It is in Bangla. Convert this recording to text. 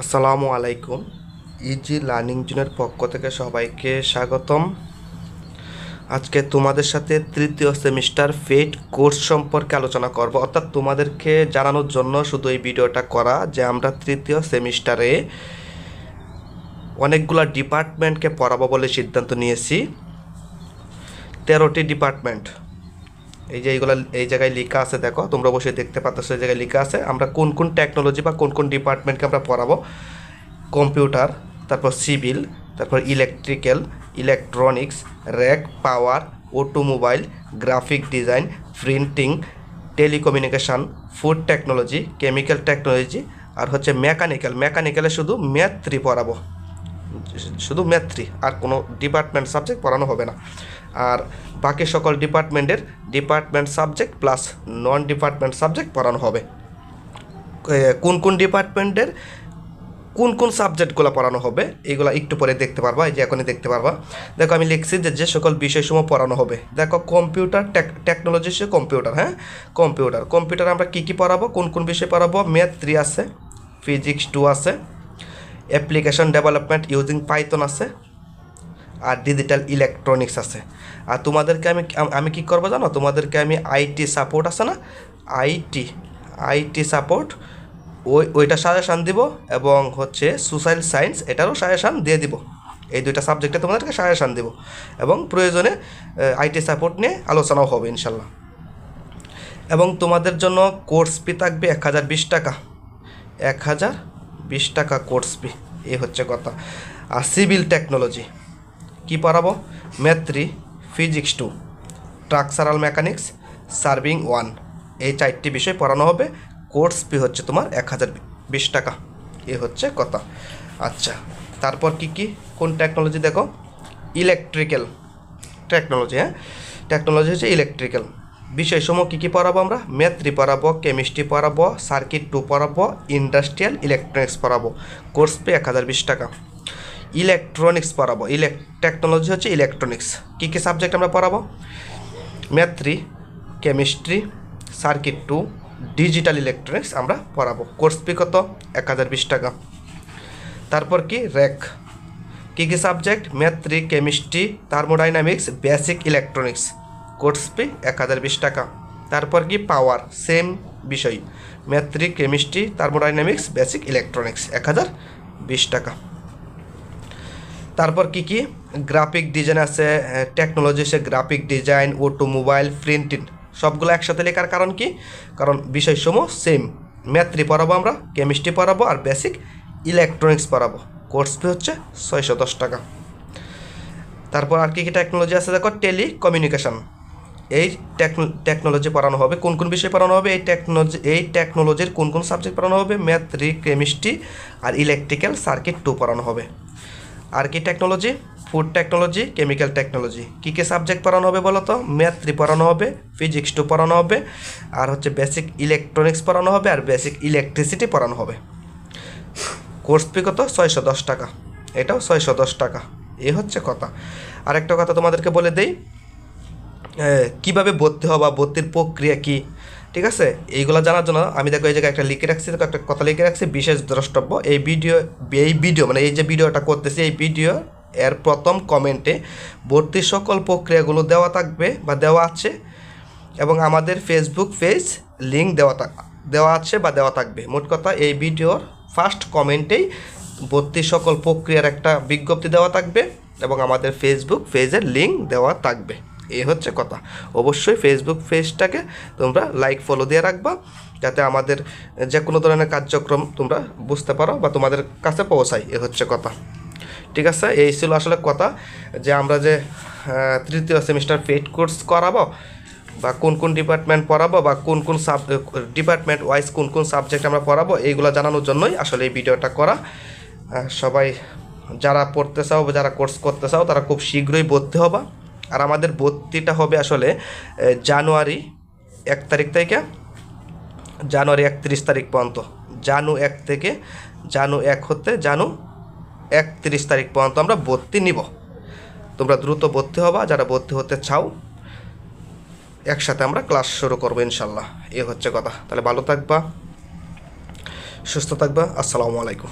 আসসালামু আলাইকুম। ইজি লার্নিং জোনের পক্ষ থেকে সবাইকে স্বাগতম। আজকে তোমাদের সাথে তৃতীয় সেমিস্টার ফেট কোর্স সম্পর্কে আলোচনা করব। অর্থাৎ তোমাদেরকে জানানোর জন্য শুধু এই ভিডিওটা করা যে আমরা তৃতীয় সেমিস্টারে অনেকগুলো ডিপার্টমেন্টকে পড়াবো বলে সিদ্ধান্ত নিয়েছি। তেরোটি ডিপার্টমেন্ট। এই যে এইগুলো, এই জায়গায় লেখা আছে, দেখো, তোমরা অবশ্যই দেখতে পাচ্ছ এই জায়গায় লেখা আছে। আমরা কোন কোন টেকনোলজি বা কোন কোন ডিপার্টমেন্টকে আমরা পড়াবো? কম্পিউটার তারপর সিভিল তারপর electrical electronics RAC power automobile graphic design printing telecommunication food technology chemical technology আর হচ্ছে মেকানিক্যাল মেকানিক্যালে শুধু ম্যাথ থ্রি পড়াবো। শুধু ম্যাথ্রি আর কোনো ডিপার্টমেন্ট সাবজেক্ট পড়ানো হবে না। আর বাকি সকল ডিপার্টমেন্টের department subject plus non department subject পড়ানো হবে। কোন কোন ডিপার্টমেন্টের কোন কোন সাবজেক্টগুলো পড়ানো হবে, এগুলো একটু পরে দেখতে পারবা, এই যে এখনই দেখতে পারবা। দেখো, আমি লিখছি যে যে সকল বিষয়সমূহ পড়ানো হবে। দেখো কম্পিউটার টেকনোলজি সে কম্পিউটার হ্যাঁ? কম্পিউটার কম্পিউটার আমরা কী কী পড়াবো, কোন কোন বিষয় পড়াবো? ম্যাথ থ্রি আছে ফিজিক্স টু আছে অ্যাপ্লিকেশন ডেভেলপমেন্ট ইউজিং পাইথন আছে আর ডিজিটাল ইলেকট্রনিক্স আছে। আর তোমাদেরকে আমি আমি কি করব জানো? তোমাদেরকে আমি আইটি সাপোর্ট আছে না? আইটি আইটি সাপোর্ট ওই ওইটা সাজেশান দিব এবং হচ্ছে সোশ্যাল সায়েন্স এটারও সাজেশান দিয়ে দিব। এই দুইটা সাবজেক্টে তোমাদেরকে সাজেশান দিব এবং প্রয়োজনে আইটি সাপোর্ট নিয়ে আলোচনাও হবে ইনশাল্লাহ। এবং তোমাদের জন্য কোর্স ফি থাকবে এক হাজার বিশ টাকা। এক হাজার বিশ টাকা কোর্স ফি এই হচ্ছে কথা। আর সিভিল টেকনোলজি, কি পড়াবো? Math three physics two structural mechanics surveying one এই চারটি বিষয় পড়ানো হবে। কোর্স ফি হচ্ছে তোমার এক হাজার বিশ টাকা, এ হচ্ছে কথা। আচ্ছা তারপর কি কি? কোন টেকনোলজি দেখো? ইলেকট্রিক্যাল টেকনোলজি হ্যাঁ? টেকনোলজি হচ্ছে ইলেকট্রিক্যাল বিষয়সমূহ কী কী পড়াবো আমরা? ম্যাথ থ্রি পড়াবো, কেমিস্ট্রি পড়াবো, সার্কিট টু পড়াবো, ইন্ডাস্ট্রিয়াল ইলেকট্রনিক্স পড়াবো। কোর্স পে এক হাজার বিশ টাকা। ইলেকট্রনিক্স পড়াবো। ইলেক টেকনোলজি হচ্ছে ইলেকট্রনিক্স। কী কী সাবজেক্ট আমরা পড়াবো? Math three chemistry, circuit two, digital electronics আমরা পড়াবো। কোর্স ফি কত? এক হাজার বিশ টাকা। তারপর কি? র্যাক কী কী subject? Math chemistry, thermodynamics, basic electronics. Course fee এক হাজার বিশ টাকা। তারপর কি পাওয়ার, সেম বিষয়। Math three chemistry, thermodynamics, basic electronics, এক হাজার বিশ টাকা। তারপর কি কি? গ্রাফিক ডিজাইন আছে টেকনোলজি আছে, গ্রাফিক ডিজাইন অটোমোবাইল প্রিন্টিং। সবগুলো একসাথে লেখার কারণ কি? কারণ বিষয়সমূহ সেম। ম্যাথ থ্রি পড়াবো আমরা, কেমিস্ট্রি পড়াবো আর বেসিক ইলেকট্রনিক্স পড়াবো। কোর্স ফি হচ্ছে ছয়শো দশ টাকা। তারপর আর কি কি টেকনোলজি আছে? দেখো টেলি কমিউনিকেশন এই টেকনোলজি পড়ানো হবে। কোন কোন বিষয় পড়ানো হবে? এই টেকনোলজি, এই টেকনোলজির কোন কোন সাবজেক্ট পড়ানো হবে? ম্যাথ থ্রি কেমিস্ট্রি আর ইলেকট্রিক্যাল সার্কিট টু পড়ানো হবে। আর কি technology? Food technology, chemical technology. কী কী সাবজেক্ট পড়ানো হবে বলো তো ম্যাথ থ্রি পড়ানো হবে, ফিজিক্স টু পড়ানো হবে, আর হচ্ছে বেসিক ইলেকট্রনিক্স পড়ানো হবে, আর বেসিক ইলেকট্রিসিটি পড়ানো হবে। কোর্স ফি কত? ছয়শো দশ টাকা। এটাও ছয়শো দশ টাকা। এ হচ্ছে কথা। আরেকটা কথা তোমাদেরকে বলে দেই। কীভাবে ভর্তি হওয়া বা ভর্তির প্রক্রিয়া কি? ঠিক আছে? এইগুলো জানার জন্য আমি দেখো এই জায়গায় একটা লিখে রাখছি, দেখো একটা কথা লিখে রাখছি, বিশেষ দ্রষ্টব্য। এই ভিডিও এই ভিডিও মানে এই যে ভিডিওটা করতেছি, এই ভিডিও, এর প্রথম কমেন্টে ভর্তির সকল প্রক্রিয়াগুলো দেওয়া থাকবে বা দেওয়া আছে এবং আমাদের ফেসবুক পেজ লিঙ্ক দেওয়া দেওয়া আছে বা দেওয়া থাকবে। মোট কথা, এই ভিডিওর ফার্স্ট কমেন্টেই ভর্তির সকল প্রক্রিয়ার একটা বিজ্ঞপ্তি দেওয়া থাকবে এবং আমাদের ফেসবুক পেজের লিঙ্ক দেওয়া থাকবে। এই হচ্ছে কথা। অবশ্যই ফেসবুক পেজটাকে তোমরা লাইক ফলো দিয়ে রাখবা, যাতে আমাদের যে কোনো ধরনের কার্যক্রম তোমরা বুঝতে পারো বা তোমাদের কাছে পৌঁছায়, এ হচ্ছে কথা। ঠিক আছে? এই ছিল আসলে কথা যে আমরা যে তৃতীয় সেমিস্টার পেড কোর্স করাবো বা কোন কোন ডিপার্টমেন্ট পড়াবো বা কোন কোন সাব ডিপার্টমেন্ট ওয়াইজ কোন কোন সাবজেক্ট আমরা পড়াবো, এইগুলো জানানোর জন্যই আসলে এই ভিডিওটা করা। সবাই যারা পড়তে চাও বা যারা কোর্স করতে চাও, তারা খুব শীঘ্রই ভর্তি হবা। আর আমাদের ভর্তিটা হবে আসলে জানুয়ারি এক তারিখ থেকে, জানুয়ারি একত্রিশ তারিখ পর্যন্ত। জানু এক থেকে, জানু এক হতে জানু একত্রিশ তারিখ পর্যন্ত আমরা ভর্তি নিব। তোমরা দ্রুত ভর্তি হবা, যারা ভর্তি হতে চাও, একসাথে আমরা ক্লাস শুরু করব ইনশাল্লাহ এ হচ্ছে কথা। তাহলে ভালো থাকবা, সুস্থ থাকবা, আসসালামু আলাইকুম।